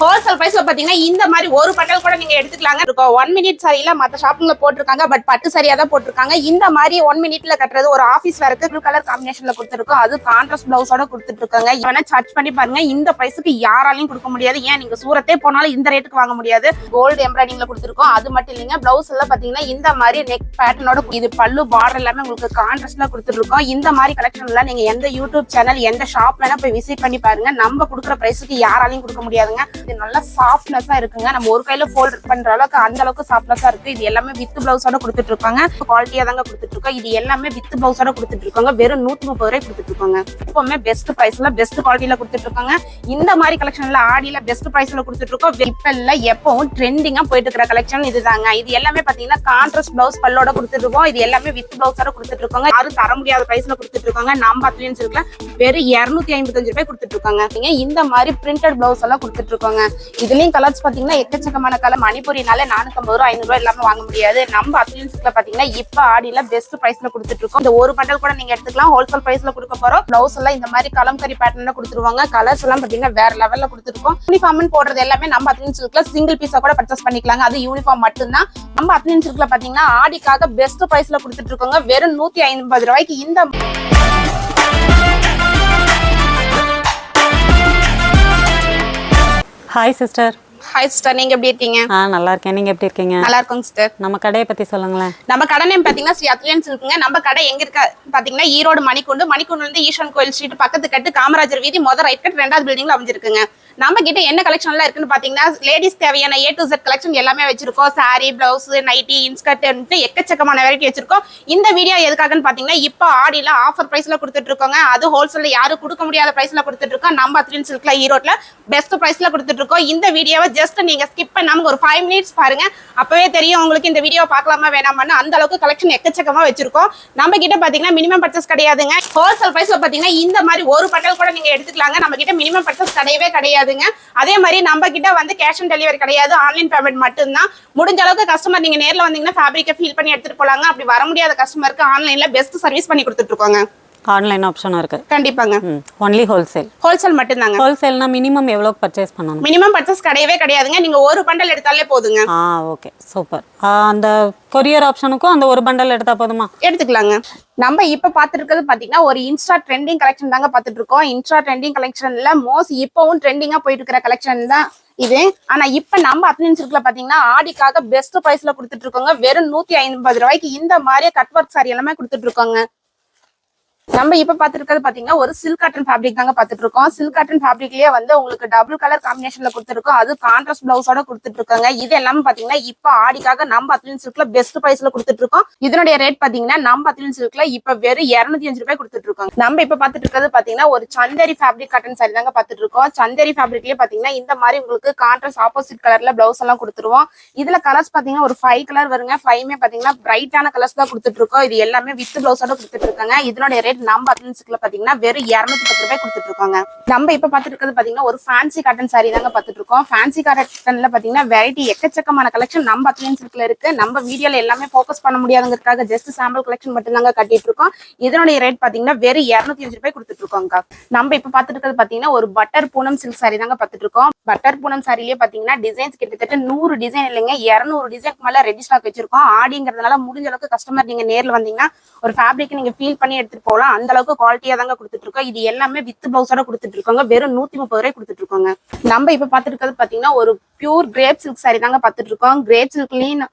Wholesale ப்ரைஸ்ல பாத்தீங்கன்னா இந்த மாதிரி ஒரு பட்டல் கூட நீங்க எடுத்துக்கலாங்க. இருக்கும் ஒன் மினிட் சரியில மத்த ஷாப்பிங்ல போட்டிருக்காங்க பட் பட்டு சரியா தான் போட்டிருக்காங்க. இந்த மாதிரி ஒன் மினிட்ல கட்டுறது ஒரு ஆபீஸ் வேறக்கு ப்ளூ கலர் காம்பினேஷன்ல கொடுத்துருக்கோம். அது கான்ட்ராஸ்ட் பிளவுஸோட கொடுத்துட்டு இருக்காங்க இவனை சர்ச் பண்ணி பாருங்க. இந்த பிரைஸுக்கு யாராலையும் கொடுக்க முடியாது. ஏன்? நீங்க சூரத்தே போனாலும் இந்த ரேட்டுக்கு வாங்க முடியாது. கோல்டு எம்ப்ராய்டிங்ல கொடுத்துருக்கோம். அது மட்டும் இல்லைங்க. பிளவுஸ் எல்லாம் பாத்தீங்கன்னா இந்த மாதிரி நெக் பேட்டர்னோட இது பல்லு பார்டர் எல்லாமே உங்களுக்கு கான்ட்ராஸ்ட்ல கொடுத்துருக்கோம். இந்த மாதிரி கலெக்ஷன் எல்லாம் நீங்க எந்த யூடியூப் சேனல் எந்த ஷாப் வேணா போய் விசிட் பண்ணி பாருங்க. நம்ம கொடுக்குற பிரைஸுக்கு யாராலையும் கொடுக்க முடியாதுங்க. இது நல்லா சாஃப்ட்னஸா இருக்குங்க. நம்ம ஒரு கையில ஃபோல்ட் பண்ற அளவுக்கு அந்த அளவுக்கு சாஃப்ட்னஸா இருக்கு. இது எல்லாமே வித் பிளவுஸோட கொடுத்துட்டு இருக்காங்க. குவாலிட்டியா தாங்க கொடுத்துட்டு இருக்கோம். இது எல்லாமே வித் பிளவுஸோட கொடுத்துட்டு இருக்காங்க. வெறும் நூத்தி முப்பது ரூபாய் கொடுத்துட்டு இருக்காங்க. எப்பவுமே பெஸ்ட் பிரைஸ்ல பெஸ்ட் குவாலிட்டியில கொடுத்துட்டு இருக்காங்க. இந்த மாதிரி கலெக்ஷன்ல ஆடியில பெஸ்ட் பிரைஸ்ல கொடுத்துட்டு இருக்கோம். வெப்பல்ல எப்பவும் ட்ரெண்டிங்கா போயிட்டு இருக்கிற கலெக்ஷன் இதுதாங்க. இது எல்லாமே பாத்தீங்கன்னா கான்ட்ராஸ்ட் பிளவுஸ் பல்லோட கொடுத்துட்டு இருக்கோம். இது எல்லாமே வித் பிளவுஸோட கொடுத்துட்டு இருக்காங்க. யாரும் தர முடியாத பிரைஸ்ல கொடுத்துட்டு இருக்காங்க. நம்ம அத்லியன்ஸ் இருக்குல்ல வெறும் இருநூத்தி ஐம்பத்தஞ்சு ரூபாய் கொடுத்துட்டு இருக்காங்க. இந்த மாதிரி பிரிண்டட் பிளவுஸ் எல்லாம் கொடுத்துட்டு இருக்காங்க. இதுலயும் கலர்ஸ் பாத்தீங்கன்னா எக்கச்சக்கமான கலர் மணிப்பூரினால நானூத்தம்பது ரூபா ஐநூறு ரூபாய் இல்லாம வாங்க முடியாது. நம்ம அத்லியன்ஸ்ல பாத்தீங்கன்னா இப்ப ஆடியில பெஸ்ட் பிரைஸ்ல கொடுத்துட்டு இருக்கோம். இந்த ஒரு பண்டல் கூட நீங்க எடுத்துக்கலாம். ஹோல்சேல் பிரைஸ்ல கொடுக்க போறோம். பிளவுஸ் எல்லாம் இந்த மாதிரி கலம்கரி பேட்டர்ல கொடுத்துருவாங்க. கலர்ஸ் எல்லாம் பாத்தீங்கன்னா வேற லெவல்ல கொடுத்துருக்கோம் யூனிஃபார்ம் போடுறது எல்லாமே நம்ம அத்லியன்ஸ் சில்க்ல சிங்கிள் பீஸா கூட பர்ச்சேஸ் பண்ணிக்கலாங்க. அது யூனிஃபார்ம் மட்டும்தான். நம்ம அத்லியன்ஸ் சில்க்ல பாத்தீங்கன்னா ஆடிக்காக பெஸ்ட் பிரைஸ்ல கொடுத்துட்டு இருக்கோங்க. வெறும் நூத்தி ஐம்பது ரூபாய்க்கு இந்த ஹாய் சிஸ்டர் ஹாய் சிஸ்டர் நீங்க எப்படி இருக்கீங்க? ஆ நல்லா இருக்கேன். நீங்கள் எப்படி இருக்கீங்க? நல்லா இருக்கோங்க சிஸ்டர் நம்ம கடையை பற்றி சொல்லுங்களேன். நம்ம கடை நேம் பாத்தீங்கன்னா ஸ்ரீ அத்லியன்ஸ் இருக்குங்க. நம்ம கடை எங்க இருக்க பாத்தீங்கன்னா ஈரோடு மணிக்குண்டு. மணிக்குண்டுல இருந்து ஈஸ்வரன் கோயில் ஸ்ட்ரீட் பக்கத்து கட்டு காமராஜர் வீதி மொதல் ரைட் கட் ரெண்டாவது பில்டிங்ல அமைஞ்சிருக்குங்க. நம்ம கிட்ட என்ன கலெக்ஷன் எல்லாம் இருக்குன்னு பாத்தீங்கன்னா லேடிஸ் தேவையான ஏ டு Z கலெக்ஷன் எல்லாமே வச்சிருக்கோம். சாரி பிளவுஸ் நைட்டி இன்ஸ்கர்ட் எக்கச்சக்கமான வெரைட்டி வச்சிருக்கோம். இந்த வீடியோ எதுக்காகன்னு பாத்தீங்கன்னா இப்போ ஆடியில ஆஃபர் பிரைஸ்ல கொடுத்துட்டு இருக்கோங்க. அது ஹோல்சேல்ல யாரும் கொடுக்க முடியாத பிரைஸ்ல கொடுத்துட்டு இருக்கோம். நம்ம அத்லியன் சில்க்ல ஈரோட்ல பெஸ்ட் பிரைஸ்ல கொடுத்துட்டு இருக்கோம். இந்த வீடியோவை ஜஸ்ட் நீங்க ஸ்கிப் பண்ணாம ஒரு ஃபைவ் மினிட்ஸ் பாருங்க. அப்பவே தெரியும் உங்களுக்கு இந்த வீடியோ பார்க்கலாமா வேணாமான்னு. அந்த அளவுக்கு கலெக்ஷன் எக்கச்சக்கமா வச்சிருக்கோம். நம்ம கிட்ட பாத்தீங்கன்னா மினிமம் பர்ச்சேஸ் கிடையாதுங்க. ஹோல்சேல் பிரைஸ்ல பாத்தீங்கன்னா இந்த மாதிரி ஒரு பட்டல் கூட நீங்க எடுத்துக்கலாங்க. நம்ம கிட்ட மினிமம் பர்ச்சேஸ் கிடையவே கிடையாதுங்க. அதே மாதிரி நம்ம கிட்ட வந்து கேஷ் ஆன் டெலிவரி கிடையாது. ஆன்லைன் பேமெண்ட் மட்டும்தான். முடிஞ்ச அளவுக்கு கஸ்டமர் நீங்க நேர்ல வந்தீங்கன்னா ஃபேப்ரிக்கை ஃபீல் பண்ணி எடுத்துட்டு போலாங்க. அப்படி வர முடியாத கஸ்டமருக்கு ஆன்லைன்ல பெஸ்ட் சர்வீஸ் பண்ணி கொடுத்துட்டு இருக்கோங்க. ஆன்லைன் ஆப்ஷனும் இருக்கு. கண்டிப்பாங்க. ஒன்லி ஹோல்சேல் ஹோல்சேல் மட்டும்தாங்க. ஹோல்சேல்னா மினிமம் எவ்வளோ பர்ச்சேஸ் பண்ணணும்? மினிமம் பர்ச்சேஸ் கிடையவே கிடையாதுங்க. நீங்க ஒரு பண்டல் எடுத்தாலே போதுங்க. ஆ ஓகே சூப்பர் அந்த கொரியர் ஆப்ஷனுக்கும் அந்த ஒரு பண்டல் எடுத்தால் போதுமா? எடுத்துக்கலாங்க. நம்ம இப்ப பாத்துட்டு இருக்கிறது பாத்தீங்கன்னா ஒரு இன்ஸ்டா ட்ரெண்டிங் கலெக்ஷன் தாங்க பாத்துட்டு இருக்கோம் இன்ஸ்டா ட்ரெண்டிங் கலெக்ஷன்ல மோஸ்ட் இப்பவும் ட்ரெண்டிங்கா போயிட்டு இருக்கிற கலெக்ஷன் தான் இது. ஆனா இப்ப நம்ம அத்லின்ஸ் இருக்குல பாத்தீங்கன்னா ஆடிக்காக பெஸ்ட் பிரைஸ்ல கொடுத்துட்டு இருக்கோங்க வெறும் நூத்தி ஐம்பது ரூபாய்க்கு இந்த மாதிரி கட் ஒர்க் சாரி எல்லாமே கொடுத்துட்டு இருக்கோங்க நம்ம இப்ப பாத்துருக்கிறது பாத்தீங்கன்னா ஒரு சில்க் காட்டன் ஃபேப்ரிக் தாங்க பாத்துட்டு இருக்கோம் சில்க் காட்டன் ஃபேப்ரிக்லயே வந்து உங்களுக்கு டபுள் கலர் காம்பினேஷன்ல கொடுத்துருக்கோம். அது கான்ட்ராஸ்ட் பிளவுஸோட கொடுத்துட்டு இருக்காங்க இது எல்லாமே பாத்தீங்கன்னா இப்ப ஆடிக்காக நம்ம அத்லின் சில்க்ல பெஸ்ட் பிரைஸ்ல கொடுத்துட்டு இருக்கோம் இதனுடைய ரேட் பாத்தீங்கன்னா நம்ம அத்லின் சில்க்ல இப்ப வெறும் இருநூத்தி அஞ்சு ரூபாய் கொடுத்துட்டு இருக்கோம் நம்ம இப்ப பாத்துட்டு இருக்கிறது பாத்தீங்கன்னா ஒரு சந்தேரி ஃபேப்ரிக் காட்டன் சாரி தாங்க பாத்துட்டு இருக்கோம் சந்தேரி ஃபேப்ரிக்லயே பாத்தீங்கன்னா இந்த மாதிரி உங்களுக்கு கான்ட்ராஸ்ட் ஆப்போசிட் கலர்ல பிளவுஸ் எல்லாம் கொடுத்துருவோம். இதுல கலர்ஸ் பாத்தீங்கன்னா ஒரு ஃபைவ் கலர் வருங்க. ஃபைவ்மே பாத்தீங்கன்னா பிரைட்டான கலர்ஸ் தான் கொடுத்துட்டு இருக்கோம் இது எல்லாமே வித் பிளவுஸோட கொடுத்துட்டு இருக்காங்க இதனுடைய ரேட் நம்ம அத்லன்ஸ்க்குள்ள பாத்தீங்கன்னா வெறும் இரநூத்தி பத்து ரூபாய் கொடுத்துட்டு இருக்காங்க. நம்ம இப்ப பாத்துட்டு இருக்கிறது பாத்தீங்கன்னா ஒரு ஃபேன்சி காட்டன் சாரி தாங்க பாத்துட்டு இருக்கோம். ஃபேன்சி காட்டன்ல பாத்தீங்கன்னா வெரைட்டி எக்கச்சக்கமான கலெக்ஷன் நம்ம அத்லன்ஸ்க்குள்ள இருக்கு. நம்ம வீடியோல எல்லாமே ஃபோக்கஸ் பண்ண முடியாதுங்கிறதுக்காக ஜஸ்ட் சாம்பிள் கலெக்ஷன் மட்டும் தாங்க கட்டிட்டு இருக்கோம். இதனுடைய ரேட் பாத்தீங்கன்னா வெறும் இரநூத்தி அஞ்சு ரூபாய் கொடுத்துட்டு இருக்கோங்க நம்ம இப்ப பாத்துட்டு இருக்கிறது பாத்தீங்கன்னா ஒரு பட்டர் பூனம் சில்க் சாரி தாங்க பாத்துட்டு இருக்கோம். பட்டர் பூனம் சாரிலேயே பாத்தீங்கன்னா டிசைன்ஸ் கிட்டத்தட்ட நூறு டிசைன் இல்லைங்க இரநூறு டிசைன் மேல ரெடி ஸ்டாக் வச்சிருக்கோம். ஆடிங்கிறதுனால முடிஞ்ச அளவுக்கு கஸ்டமர் நீங்க நேர்ல வந்தீங்கன்னா ஒரு ஃபேப்ரிக் நீங்க ஃபீல் பண்ணி எடுத்துட்டு போகலாம். அந்த அளவுக்கு குவாலிட்டியா தாங்க கொடுத்துட்டு இருக்கோம் இது எல்லாமே வித் பிளவுஸோட கொடுத்துட்டு இருக்கோங்க வெறும் நூத்தி முப்பது ரூபாய் கொடுத்துட்டு இருக்கோங்க நம்ம இப்ப பாத்துட்டு இருக்கிறது பாத்தீங்கன்னா ஒரு பியூர் கிரேப் சில்க் சாரி தாங்க பாத்துட்டு இருக்கோம் கிரேப் சில்க்லயும்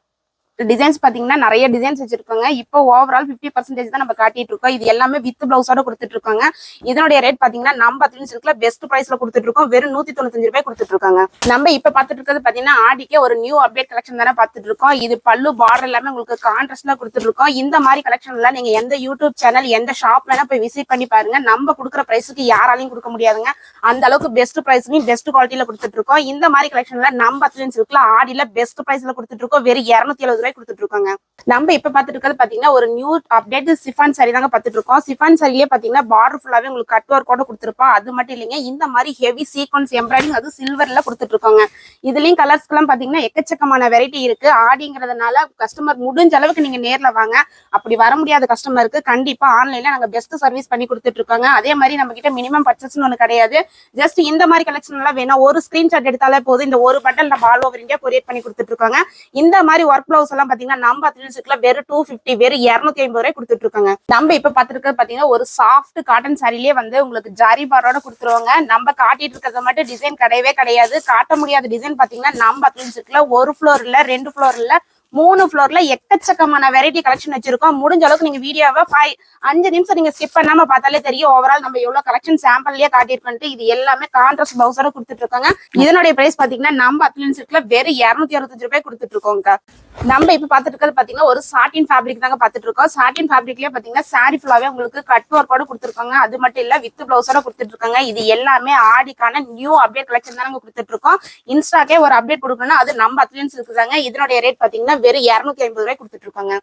டிசைன்ஸ் பார்த்தீங்கன்னா நிறைய டிசைன்ஸ் வச்சிருக்காங்க. இப்போ ஓவரால் 50% பர்சன்டேஜ் தான் நம்ம காட்டிட்டு இருக்கோம். இது எல்லாமே வித் பிளவுஸோட கொடுத்துட்டு இருக்காங்க. இதனுடைய ரேட் பார்த்தீங்கன்னா நம்ம அத்லின் சில்க்ல பெஸ்ட் ப்ரைஸில் கொடுத்துட்டு இருக்கோம். வெறும் நூத்தி தொண்ணூத்தஞ்சு ரூபாய் கொடுத்துட்டு இருக்காங்க. நம்ம இப்போ பார்த்துட்டு இருக்கிறது பாத்தீங்கன்னா ஆடிக்கே ஒரு நியூ அப்டேட் கலெக்ஷன் தானே பார்த்துட்டு இருக்கோம். இது பல்லு பார்டர் எல்லாமே உங்களுக்கு கான்ட்ராஸ்ட்ல கொடுத்துட்டு இருக்கோம். இந்த மாதிரி கலெக்ஷன் எல்லாம் நீங்க எந்த யூடியூப் சேனல் எந்த ஷாப் வேணா போய் விசிட் பண்ணி பாருங்க. நம்ம கொடுக்குற ப்ரைஸுக்கு யாராலையும் கொடுக்க முடியாதுங்க. அந்த அளவுக்கு பெஸ்ட் ப்ரைஸ்லையும் பெஸ்ட் குவாலிட்டியில கொடுத்துட்டு இருக்கோம். இந்த மாதிரி கலெக்ஷன்ல நம்ம அத்லின் சில்க்ல ஆடியில பெஸ்ட் ப்ரைஸில் கொடுத்துட்டு இருக்கோம். வெறும் இரநூத்தி எழுபது ரூபாய் கொடுத்துட்டு இருக்காங்க நம்ம இப்ப பாத்துட்டு இருக்கிறது பாத்தீங்கன்னா ஒரு நியூ அப்டேட் சிஃபான் சாரி தாங்க பாத்துட்டு இருக்கோம் சிஃபான் சாரிலேயே பாத்தீங்கன்னா பார்டர் ஃபுல்லாவே உங்களுக்கு கட் ஒர்க் கூட கொடுத்துருப்போம். அது மட்டும் இல்லைங்க இந்த மாதிரி ஹெவி சீக்வன்ஸ் எம்ப்ராய்டிங் அது சில்வர்ல கொடுத்துட்டு இருக்காங்க இதுலயும் கலர்ஸ் எல்லாம் பாத்தீங்கன்னா எக்கச்சக்கமான வெரைட்டி இருக்கு. ஆடிங்கிறதுனால கஸ்டமர் முடிஞ்ச அளவுக்கு நீங்க நேர்ல வாங்க. அப்படி வர முடியாத கஸ்டமருக்கு கண்டிப்பா ஆன்லைன்ல நாங்க பெஸ்ட் சர்வீஸ் பண்ணி கொடுத்துட்டு இருக்காங்க அதே மாதிரி நம்ம கிட்ட மினிமம் பர்ச்சஸ் ஒண்ணு கிடையாது. ஜஸ்ட் இந்த மாதிரி கலெக்ஷன் எல்லாம் வேணும். ஒரு ஸ்கிரீன்ஷாட் எடுத்தாலே போதும். இந்த ஒரு பட்டன் நம்ம ஆல் ஓவர் இந்தியா கொரியர் பண்ணி கொடுத்துட்டு இருக்காங்க இந்த மாதிரி ஒர்க் பிளவுஸ் எல்லாம் பாத்தீங்கன்னா நம்ம அத்லீஸ்ல வெறும் டூ பிப்டி வெறும் இருநூத்தி ஐம்பது ரூபாய் கொடுத்துட்டு இருக்காங்க. நம்ம இப்ப பாத்துருக்கிறது பாத்தீங்கன்னா ஒரு சாஃப்ட் காட்டன் சாரிலேயே வந்து உங்களுக்கு ஜாரி பாரோட கொடுத்துருவாங்க. நம்ம காட்டிட்டு இருக்கிறத மட்டும் டிசைன் கிடையவே கிடையாது. காட்ட முடியாத டிசைன் பாத்தீங்கன்னா நம்ம அத்லீஸ்ல ஒரு ஃப்ளோர் இல்ல ரெண்டு ஃப்ளோர் இல்ல மூணு ஃப்ளோர்ல எக்கச்சக்கமான வெரைட்டி கலெக்ஷன் வச்சிருக்கோம். முடிஞ்ச அளவுக்கு நீங்க வீடியோவை ஃபைவ் அஞ்சு நிமிஷம் நீங்க ஸ்கிப் பண்ணாம பார்த்தாலே தெரியும். ஓவரால் நம்ம எவ்வளவு கலெக்ஷன் சாம்பிள்லயே காட்டியிருக்கோம் இது எல்லாமே கான்ட்ராஸ்ட் பவுசரோட கொடுத்துட்டு இருக்காங்க இதனுடைய பிரைஸ் பாத்தீங்கன்னா நம்ம அத்லன்ஸ்ல வெறும் இருநூத்தி அறுபத்தஞ்சு ரூபாய் கொடுத்துட்டு இருக்கோங்க நம்ம இப்ப பாத்துட்டு இருக்கிறது பாத்தீங்கன்னா ஒரு சாட்டின் ஃபேப்ரிக் தாங்க பாத்துட்டு இருக்கோம் சாட்டின் ஃபேப்ரிக்லயே பாத்தீங்கன்னா சாரி ஃபுல்லாவே உங்களுக்கு கட் ஒர்க்கோட கொடுத்துருக்காங்க. அது மட்டும் இல்ல வித் பிளவுஸோட கொடுத்துட்டு இருக்காங்க இது எல்லாமே ஆடிக்கான நியூ அப்டேட் கலெக்ஷன் தான் நாங்க கொடுத்துட்டு இருக்கோம் இன்ஸ்டாக்கே ஒரு அப்டேட் கொடுக்கணும்னா அது நம்ம அத்லன்ஸ் இருக்குதாங்க இதனுடைய ரேட் பாத்தீங்கன்னா வெறும் இரநூத்தி ஐம்பது ரூபாய் கொடுத்துட்டு இருக்காங்க.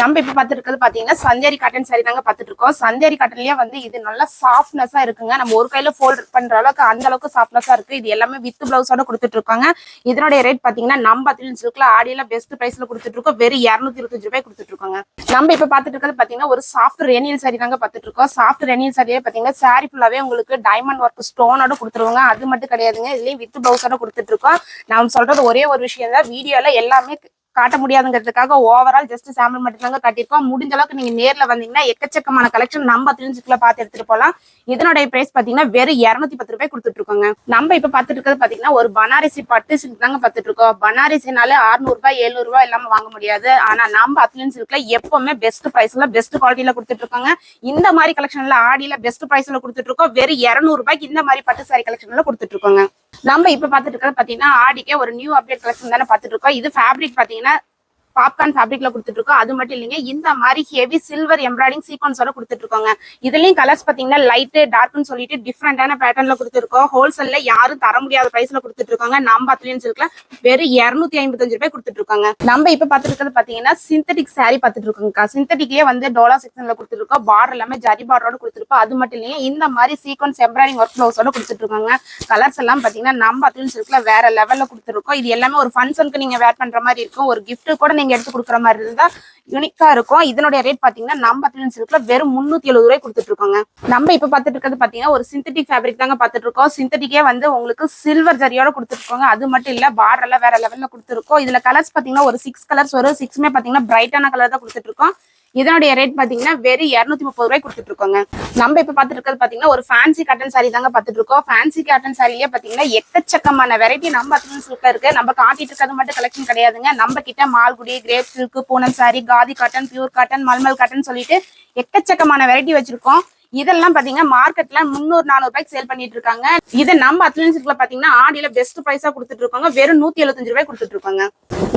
நம்ம இப்ப பாத்துட்டு இருக்கிறது பாத்தீங்கன்னா சந்தேரி காட்டன் சாரி தாங்க பாத்துட்டு இருக்கோம் சந்தேரி காட்டன்லயே வந்து இது நல்லா சாஃப்ட்னஸா இருக்குங்க. நம்ம ஒரு கையில ஃபோல்ட் பண்ற அளவுக்கு அந்த அளவுக்கு சாஃப்ட்னஸா இருக்கு. இது எல்லாமே வித் பிளவுஸோட கொடுத்துட்டு இருக்காங்க. இதனுடைய ரேட் பாத்தீங்கன்னா நம்ம அத்லீன் சில்க்ல ஆடியில பெஸ்ட் பிரைஸ்ல கொடுத்துட்டு இருக்கோம். வெறும் இருநூத்தி இருபத்தஞ்சு ரூபாய் கொடுத்துட்டு இருக்காங்க. நம்ம இப்ப பாத்துட்டு இருக்கிறது பாத்தீங்கன்னா ஒரு சாஃப்ட் ரெனியல் சாரி தாங்க பாத்துட்டு இருக்கோம் சாஃப்ட் ரெனியல் சாரியே பாத்தீங்கன்னா சாரி ஃபுல்லாவே உங்களுக்கு டைமண்ட் ஒர்க் ஸ்டோனோட கொடுத்துருவாங்க. அது மட்டும் கிடையாதுங்க. இதுலயும் வித் பிளவுஸோட கொடுத்துட்டு இருக்கோம். நான் சொல்றது ஒரே ஒரு விஷயம் தான். வீடியோல எல்லாமே காட்ட முடியாதுங்கிறதுக்காக ஓவரால் ஜஸ்ட் சாம்பிள் மட்டும் தாங்க காட்டியிருக்கோம். முடிஞ்ச அளவுக்கு நீங்க நேர்ல வந்தீங்கன்னா எக்கச்சக்கமான கலெக்ஷன் நம்ம தெரிஞ்சுக்கல பார்த்து எடுத்துட்டு போலாம். இதனுடைய பிரைஸ் பாத்தீங்கன்னா வெறும் இரநூத்தி பத்து ரூபாய் கொடுத்துட்டு இருக்கோங்க நம்ம இப்ப பாத்துட்டு இருக்கிறது பாத்தீங்கன்னா ஒரு பனாரசி பட்டு சில்க் தாங்க பாத்துட்டு இருக்கோம் பனாரசினாலே 600 ரூபாய் 700 ரூபாய் இல்லாம வாங்க முடியாது. ஆனா நம்ம அத்லின் சில்க்ல எப்பவுமே பெஸ்ட் பிரைஸ்ல பெஸ்ட் குவாலிட்டியில கொடுத்துட்டு இருக்காங்க இந்த மாதிரி கலெக்ஷன்ல ஆடியில பெஸ்ட் பிரைஸ்ல கொடுத்துட்டு இருக்கோம் வெறும் 200 ரூபாய்க்கு இந்த மாதிரி பட்டு சாரி கலெக்ஷன்ல கொடுத்துட்டு இருக்கோங்க நம்ம இப்ப பாத்துட்டு இருக்கிறது பாத்தீங்கன்னா ஆடிக்கே ஒரு நியூ அப்டேட் கலெக்ஷன் தானே பாத்துட்டு இருக்கோம். இது ஃபேப்ரிக் பாத்தீங்கன்னா பாப்கார்ன் ஃபேப்ரிக்ல கொடுத்துட்டு இருக்கோம் அது மட்டும் இல்லைங்க இந்த மாதிரி ஹெவி சில்வர் எம்ப்ராய்டிங் சீக்வன்ஸோட கொடுத்துட்டு இருக்கோங்க இதுலயும் கலர்ஸ் பாத்தீங்கன்னா லைட் டார்க்னு சொல்லிட்டு டிஃப்ரெண்டான பேட்டர்ன்ல கொடுத்துருக்கோம் ஹோல்சேல்ல யாரும் தர முடியாத பிரைஸ்ல கொடுத்துட்டு இருக்காங்க நம்ம அத்லியன் இருக்குல்ல வெறும் இருநூத்தி ஐம்பத்தஞ்சு ரூபாய் கொடுத்துட்டு இருக்காங்க நம்ம இப்ப பாத்துருக்கிறது பாத்தீங்கன்னா சிந்தட்டிக் சாரி பாத்துட்டு இருக்கோங்க சிந்தட்டிக்லயே வந்து டோலா செக்ஷன்ல கொடுத்துருக்கோம் பார்டர் எல்லாமே ஜரி பார்டரோட கொடுத்துருப்போம் அது மட்டும் இல்லையா இந்த மாதிரி சீக்வன்ஸ் எம்ப்ராய்டிங் ஒர்க் ப்ளவுஸோட கொடுத்துட்டு இருக்காங்க கலர்ஸ் எல்லாம் பாத்தீங்கன்னா நம்ம அத்லியன் இருக்குல்ல வேற லெவல்ல கொடுத்துருக்கோம் இது எல்லாமே ஒரு ஃபங்க்ஷனுக்கு நீங்க வேர் பண்ற மாதிரி இருக்கும். ஒரு கிஃப்ட் கூட நீங்க எடுத்து கொடுக்குற மாதிரி இருந்தா யூனிக்கா இருக்கும். இதனுடைய ரேட் பாத்தீங்கன்னா நம்ம அத்லியன் சில்க்ல வெறும் முன்னூத்தி எழுபது ரூபாய் கொடுத்துட்டு இருக்கோங்க. நம்ம இப்ப பாத்துட்டு இருக்கிறது பாத்தீங்கன்னா ஒரு சிந்தட்டிக் ஃபேப்ரிக் தாங்க பாத்துட்டு இருக்கோம். சிந்தட்டிக்கே வந்து உங்களுக்கு சில்வர் ஜரியோட கொடுத்துருக்கோங்க அது மட்டும் இல்ல பார்டர் எல்லாம் வேற லெவல்ல கொடுத்துருக்கோம். இதுல கலர்ஸ் பாத்தீங்கன்னா ஒரு சிக்ஸ் கலர்ஸ் வரும் சிக்ஸ்மே பாத்தீங்கன்னா பிரைட்டான கலர் தான் கொடுத்துட்டு இருக்கோம். இதனுடைய ரேட் பாத்தீங்கன்னா வெறும் இருநூத்தி முப்பது ரூபாய் கொடுத்துட்டு இருக்கோங்க நம்ம இப்ப பாத்துட்டு இருக்கிறது பாத்தீங்கன்னா ஒரு ஃபேன்சி காட்டன் சாரி தாங்க பாத்துட்டு இருக்கோம் ஃபேன்சி காட்டன் சாரிலேயே பாத்தீங்கன்னா எக்கச்சக்கமான வெரைட்டி நம்ம அத்லன் சில்க்ல இருக்கு. நம்ம காட்டிட்டு இருக்கிறது மட்டும் கலெக்ஷன் கிடையாதுங்க. நம்ம கிட்ட Malgudi crepe silk Poonam sari khadi cotton pure cotton mulmul cotton சொல்லிட்டு எக்கச்சக்கமான வெரைட்டி வச்சிருக்கோம். இதெல்லாம் பாத்தீங்கன்னா மார்க்கெட்ல முந்நூறு நானூறு ரூபாய்க்கு சேல் பண்ணிட்டு இருக்காங்க. இது நம்ம அத்லன் பாத்தீங்கன்னா ஆடியில பெஸ்ட் பிரைஸா கொடுத்துட்டு இருக்காங்க. வெறும் நூத்தி எழுபத்தஞ்சு ரூபாய் கொடுத்துட்டு இருக்காங்க.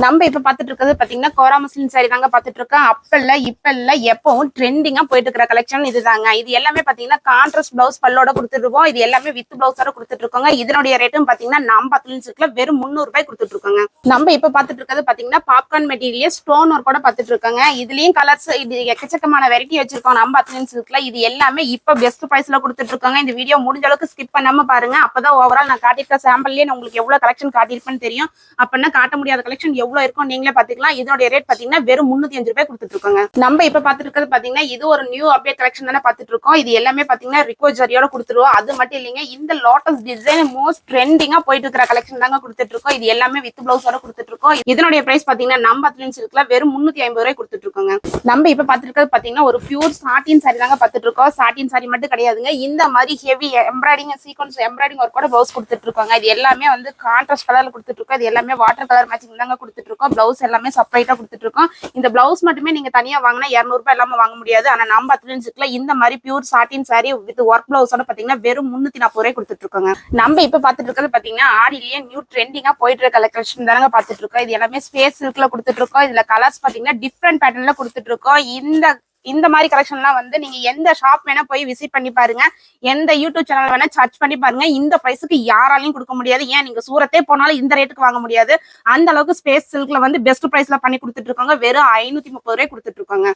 நம்ம இப்ப பாத்துட்டு இருக்கிறது பாத்தீங்கன்னா கோரா முஸ்லிம் சாரி தாங்க பாத்துட்டு இருக்கோம். அப்ப இல்ல இப்ப இல்ல எப்பவும் ட்ரெண்டிங்கா போயிட்டு இருக்கிற கலெக்ஷன் இதுதாங்க. இது எல்லாமே பாத்தீங்கன்னா கான்ட்ராஸ்ட் பிளவுஸ் பல்லோட கொடுத்துட்டு இருக்கோம். இது எல்லாமே வித் பிளவுஸோட கொடுத்துட்டு இருக்கோங்க. இதனுடைய ரேட்டும் பாத்தீங்கன்னா நம்ம அத்லின் வெறும் முந்நூறு ரூபாய் கொடுத்துட்டு இருக்காங்க. நம்ம இப்ப பாத்துட்டு இருக்கிறது பாத்தீங்கன்னா பாப்கார்ன் மெட்டீரியல் ஸ்டோன் ஒர்க்கோட பாத்துட்டு இருக்காங்க. இதுலயும் கலர்ஸ் இது எக்கச்சக்கமான வெரைட்டி வச்சிருக்கோம். நம்ம அத்லின் இது எல்லாமே இப்ப பெஸ்ட் ப்ரைஸ்ல கொடுத்துட்டு இருக்காங்க இந்த வீடியோ முடிஞ்ச அளவுக்கு ஸ்கிப் பண்ணாம பாருங்க. அப்பதான் ஓவரால் நான் காட்டியிருக்க சாம்பிள்லயே நான் உங்களுக்கு எவ்வளவு கலெக்ஷன் காட்டியிருப்பேன்னு தெரியும். அப்படின்னா காட்ட முடியாத கலெக்ஷன் எவ்வளவு இருக்கும் நீங்களே பாத்துக்கலாம் இதனுடைய ரேட் பாத்தீங்கன்னா வெறும் முன்னூத்தி அஞ்சு ரூபாய் கொடுத்துட்டு இருக்காங்க நம்ம இப்ப பாத்துட்டு இருக்கிறது பாத்தீங்கன்னா இது ஒரு நியூ அப்டேட் கலெக்ஷன் தானே பாத்துட்டு இருக்கோம் இது எல்லாமே பாத்தீங்கன்னா ரிக்கோ ஜரியோட கொடுத்துருவோம். அது மட்டும் இல்லைங்க இந்த லோட்டஸ் டிசைன் மோஸ்ட் ட்ரெண்டிங்கா போயிட்டு இருக்கிற கலெக்ஷன் தாங்க கொடுத்துட்டு இருக்கோம் இது எல்லாமே வித் பிளவுஸோட கொடுத்துட்டு இருக்கோம் இதனுடைய பிரைஸ் பாத்தீங்கன்னா நம்ம அத்லின் இருக்குல்ல வெறும் முன்னூத்தி ஐம்பது ரூபாய் கொடுத்துட்டு இருக்கோங்க நம்ம இப்ப பாத்துட்டு இருக்கிறது பாத்தீங்கன்னா ஒரு பியூர் சாட்டின் சாரி தாங்க பாத்துட்டு இருக்கோம் சாட்டின் சாரி மட்டும் கிடையாதுங்க. இந்த மாதிரி heavy embroidering sequence embroidering work கூட பிளவுஸ் கொடுத்துட்டு இருக்காங்க இது எல்லாமே வந்து கான்ட்ராஸ்ட் கலர்ல கொடுத்துட்டு இருக்கோம் இது எல்லாமே வாட்டர் கலர் மேட்சிங் தாங்க கொடுத்துட்டு இருக்கோம் பிளவுஸ் எல்லாமே செப்பரேட்டா கொடுத்துட்டு இருக்கோம் இந்த பிளவுஸ் மட்டுமே நீங்க தனியா வாங்கினா இரநூறுபா இல்லாம வாங்க முடியாது. ஆனா நம்ம அத்லன்ஸுக்குல இந்த மாதிரி pure satin sari with work பிளவுஸோட பாத்தீங்கன்னா வெறும் முன்னூத்தி நாற்பது ரூபாய் கொடுத்துட்டு இருக்காங்க நம்ம இப்ப பாத்துட்டு இருக்கிறது பாத்தீங்கன்னா ஆடிலேயே நியூ ட்ரெண்டிங்கா போயிட்டு இருக்க கலெக்ஷன் தானங்க பாத்துட்டு இருக்கோம். இது எல்லாமே ஸ்பேஸ் சில்க்ல கொடுத்துட்டு இருக்கோம் இதுல கலர்ஸ் பாத்தீங்கன்னா டிஃப்ரெண்ட் பேட்டர்ன்ல கொடுத்துட்டு இருக்கோம் இந்த இந்த மாதிரி கலெக்ஷன்லாம் வந்து நீங்க எந்த ஷாப் வேணா போய் விசிட் பண்ணி பாருங்க. எந்த யூடியூப் சேனல் வேணா சர்ச் பண்ணி பாருங்க. இந்த பிரைஸுக்கு யாராலையும் கொடுக்க முடியாது. ஏன்? நீங்க சூரத்தே போனாலும் இந்த ரேட்டுக்கு வாங்க முடியாது. அந்த அளவுக்கு ஸ்பேஸ் சில்க்ல வந்து பெஸ்ட் பிரைஸ்ல பண்ணி கொடுத்துட்டு இருக்காங்க. வெறும் ஐநூத்தி முப்பது ரூபாய் கொடுத்துட்டு இருக்காங்க.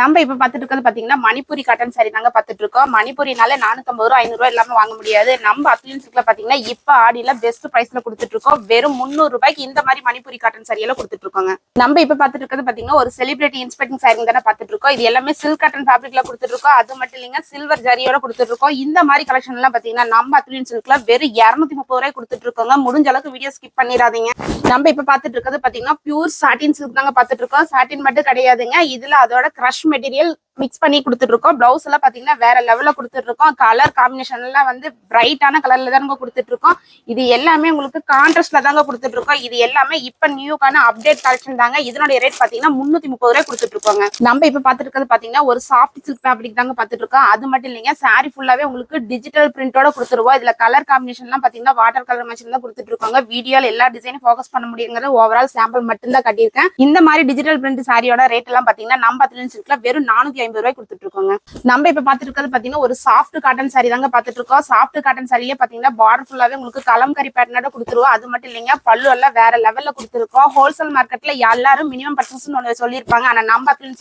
நம்ம இப்ப பாத்துட்டு இருக்கிறது பாத்தீங்கன்னா மணிப்பூரி காட்டன் சாரி தாங்க பாத்துட்டு இருக்கோம். மணிப்பூரினால நானூத்தம்பது ரூபா ஐநூறு ரூபாய் இல்லாம வாங்க முடியாது. நம்ம அத்லின் சில்க்ல பாத்தீங்கன்னா இப்ப ஆடியில பெஸ்ட் பிரைஸ்ல கொடுத்துட்டு இருக்கோம். வெறும் முந்நூறு ரூபாய்க்கு இந்த மாதிரி மணிப்பூரி காட்டன் சரியெல்லாம் கொடுத்துட்டு இருக்காங்க. நம்ம இப்ப பாத்துட்டு இருக்கிறது பாத்தீங்கன்னா ஒரு செலிபிரிட்டி இன்ஸ்பெக்டிங் சாரி தானே பாத்துட்டு இருக்கோம். இது எல்லாம் சில்க் கட்டன் ஃபேப்ரிக்ல கொடுத்துட்டு இருக்கோம் அது மட்டும் இல்லைங்க சில்வர் ஜரியோட கொடுத்துட்டு இருக்கோம் இந்த மாதிரி கலெக்ஷன் எல்லாம் பாத்தீங்கன்னா நம்ம அத்லின் சில்க்ல வெறும் இரநூத்தி முப்பது ரூபாய் கொடுத்துட்டு இருக்கோங்க முடிஞ்ச அளவுக்கு வீடியோ ஸ்கிப் பண்ணிடாதீங்க. நம்ம இப்ப பாத்துட்டு இருக்கிறது பாத்தீங்கன்னா பியூர் சாட்டின் சில்க் தாங்க பாத்துட்டு இருக்கோம் சாட்டின் மட்டும் கிடையாதுங்க. இதுல அதோட கிரஷ் மெட்டீரியல் மிக்ஸ் பண்ணி கொடுத்துட்டு இருக்கோம் பிளவுஸ் எல்லாம் பாத்தீங்கன்னா வேற லெவல்ல கொடுத்துட்டு இருக்கோம் கலர் காம்பினேஷன் எல்லாம் வந்து பிரைட்டான கலர்ல தாங்க கொடுத்துட்டு இருக்கோம் இது எல்லாமே உங்களுக்கு கான்ட்ராஸ்ட்ல தாங்க கொடுத்துட்டு இருக்கோம் இது எல்லாமே இப்ப நியூக்கான அப்டேட் கலெக்ஷன் தாங்க. இதனுடைய ரேட் பாத்தீங்கன்னா முன்னூத்தி முப்பது ரூபாய் கொடுத்துட்டு இருக்கோங்க நம்ம இப்ப பாத்துட்டு இருக்கிறது பாத்தீங்கன்னா ஒரு சாஃப்ட் சில்க் ஃபேப்ரிக் தாங்க பாத்துட்டு இருக்கோம் அது மட்டும் இல்லைங்க சாரி ஃபுல்லாவே உங்களுக்கு டிஜிட்டல் பிரிண்டோட கொடுத்துருவோம். இதுல கலர் காம்பினேஷன் எல்லாம் பாத்தீங்கன்னா வாட்டர் கலர் மேட்சிங் தான் கொடுத்துட்டு இருக்காங்க வீடியோல எல்லா டிசைனும் ஃபோக்கஸ் பண்ண முடியுங்கிறது ஓவரால் சாம்பிள் மட்டும் தான் கட்டியிருக்கேன். இந்த மாதிரி டிஜிட்டல் பிரிண்ட் சாரியோட ரேட் எல்லாம் பாத்தீங்கன்னா நம்ம அத்லின் சில்க்ல வெறும் நானூத்தி ஐம்பது ரூபாய் கொடுத்துட்டு இருக்கோங்க நம்ம இப்ப பாத்துட்டு இருக்கிறது பாத்தீங்கன்னா ஒரு சாஃப்ட் காட்டன் சாரி தாங்க பாத்துட்டு இருக்கோம். சாஃப்ட் காட்டன் சாரியே பாத்தீங்கன்னா பார்டர் ஃபுல்லாவே உங்களுக்கு கலம்கரி பேட்டர்னோட கொடுத்துருவோம். அது மட்டும் இல்லைங்க பல்லு எல்லாம் வேற லெவல்ல கொடுத்துருக்கோம். ஹோல்சேல் மார்க்கெட்ல எல்லாரும் மினிமம் பர்ச்சேஸ் ஒன்று சொல்லியிருப்பாங்க. ஆனா நம்ம அத்லின்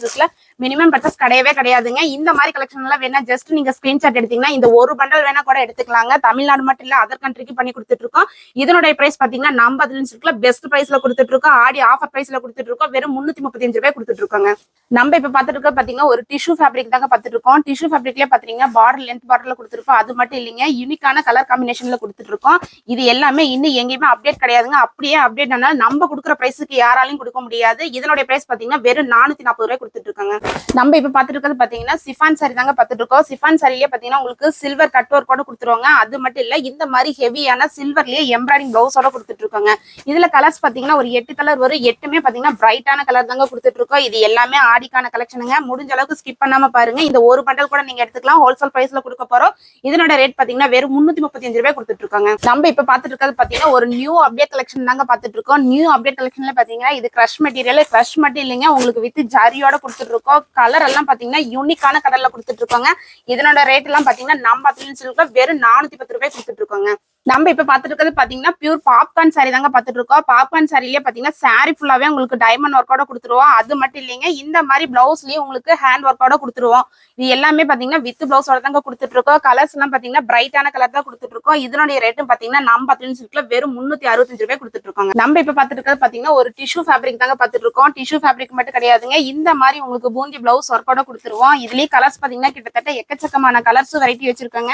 மினிமம் பர்ச்சஸ் கிடையவே கிடையாதுங்க. இந்த மாதிரி கலெக்ஷன் எல்லாம் வேணா ஜஸ்ட் நீங்க ஸ்கிரீன்ஷாட் எடுத்தீங்கன்னா இந்த ஒரு பண்டல் வேணா கூட எடுத்துக்கலாங்க. தமிழ்நாடு மட்டும் இல்ல அதர் கண்ட்ரிக்கு பண்ணி கொடுத்துட்டு இருக்கோம். இதனுடைய பிரைஸ் பாத்தீங்கன்னா நம்ம அத்லின் பெஸ்ட் பிரைஸ்ல கொடுத்துட்டு இருக்கோம். ஆடி ஆஃபர் பிரைஸ்ல கொடுத்துட்டு இருக்கோம். வெறும் முன்னூத்தி முப்பத்தஞ்சு ரூபாய் கொடுத்துட்டு இருக்கோங்க. நம்ம இப்ப பாத்துட்டு இருக்க பாத்தீங்கன்னா ஒரு டிஷ்யூ ஃபேப்ரிக் தாங்க பார்த்துட்டு இருக்கோம் டிஷ்யூ ஃபேப்ரிக்லேயே பார்த்தீங்கன்னா பார்டர் லென்த் பார்டர்ல கொடுத்துருக்கோம். அது மட்டும் இல்லைங்க யூனிக்கான கலர் காம்பினேஷன்ல கொடுத்துட்டு இருக்கோம் இது எல்லாமே இன்னும் எங்கேயுமே அப்டேட் கிடையாதுங்க. அப்படியே அப்டேட் ஆனாலும் நம்ம கொடுக்குற பிரைஸுக்கு யாராலையும் கொடுக்க முடியாது. இதனுடைய பிரைஸ் பாத்தீங்கன்னா வெறும் நானூத்தி நாற்பது ரூபாய் கொடுத்துட்டு இருக்காங்க நம்ம இப்ப பாத்துட்டு இருக்கிறது பாத்தீங்கன்னா சிஃபான் சாரி தாங்க பார்த்துட்டு இருக்கோம் சிஃபான் சாரிலேயே பாத்தீங்கன்னா உங்களுக்கு சில்வர் கட் ஒர்க் கூட கொடுத்துருவாங்க. அது மட்டும் இல்ல இந்த மாதிரி ஹெவியான சில்வர்லயே எம்ப்ராய்டிங் பிளவுஸோட கொடுத்துட்டு இருக்காங்க இதுல கலர்ஸ் பாத்தீங்கன்னா ஒரு எட்டு கலர் வரும். எட்டுமே பாத்தீங்கன்னா பிரைட்டான கலர் தாங்க கொடுத்துட்டு இருக்கோம் இது எல்லாமே ஆடிக்கான கலெக்ஷனுங்க முடிஞ்ச அளவுக்கு ஸ்கிப் பண்ணாம பாருங்க. இந்த ஒரு பண்டல் கூட நீங்க எடுத்துக்கலாம். ஹோல்சேல் பிரைஸ்ல கொடுக்க போறோம். இதனோட ரேட் பாத்தீங்கன்னா வெறும் முன்னூத்தி முப்பத்தி அஞ்சு ரூபாய் கொடுத்துட்டு இருக்காங்க. நம்ம இப்ப பாத்துட்டு இருக்கிறது பாத்தீங்கன்னா ஒரு நியூ அப்டேட் கலெக்ஷன் தாங்க பாத்துட்டு இருக்கோம். நியூ அப்டேட் கலெக்ஷன்ல பாத்தீங்கன்னா இது கிரஷ் மெட்டீரியல் கிரஷ் மட்டும் இல்லைங்க. உங்களுக்கு வித் ஜரியோட கொடுத்துட்டு இருக்கோம். கலர் எல்லாம் பாத்தீங்கன்னா யூனிக்கான கலர்ல கொடுத்துட்டு இருக்கோங்க. இதனோட ரேட் எல்லாம் பாத்தீங்கன்னா நம்ம அத்லின் சில்க்ல வெறும் நானூத்தி பத்து ரூபாய் கொடுத்துட்டு இருக்கோங்க. நம்ம இப்ப பாத்துட்டு இருக்கிறது பாத்தீங்கன்னா பியூர் பாப்கார்ன் சாரி தாங்க பாத்துட்டு இருக்கோம் பாப்கார்ன் சாரிலேயே பாத்தீங்கன்னா சாரி ஃபுல்லாவே உங்களுக்கு டைமண்ட் ஒர்க்கோட கொடுத்துருவோம். அது மட்டும் இல்லைங்க இந்த மாதிரி பிளவுஸ்லயும் உங்களுக்கு ஹேண்ட் ஒர்க்கோட கொடுத்துருவோம். இது எல்லாமே பாத்தீங்கன்னா வித் பிளவுஸோட தாங்க கொடுத்துட்டு இருக்கோம் கலர்ஸ் எல்லாம் பாத்தீங்கன்னா பிரைட்டான கலர் தான் கொடுத்துட்டு இருக்கோம் இதனுடைய ரேட்டும் பாத்தீங்கன்னா நம்ம பத்து சில்க்ல வெறும் முன்னூத்தி அறுபத்தஞ்சு ரூபாய் கொடுத்துட்டு இருக்கோங்க நம்ம இப்ப பாத்துட்டு இருக்கிறது பாத்தீங்கன்னா ஒரு டிஷ்யூ ஃபேப்ரிக் தாங்க பாத்துட்டு இருக்கோம் டிஷ்யூ ஃபேப்ரிக் மட்டும் கிடையாதுங்க இந்த மாதிரி உங்களுக்கு பூந்தி பிளவுஸ் ஒர்க்கோட கொடுத்துருவோம். இதுலயே கலர்ஸ் பாத்தீங்கன்னா கிட்டத்தட்ட எக்கச்சக்கமான கலர்ஸ் வெரைட்டி வச்சிருக்காங்க.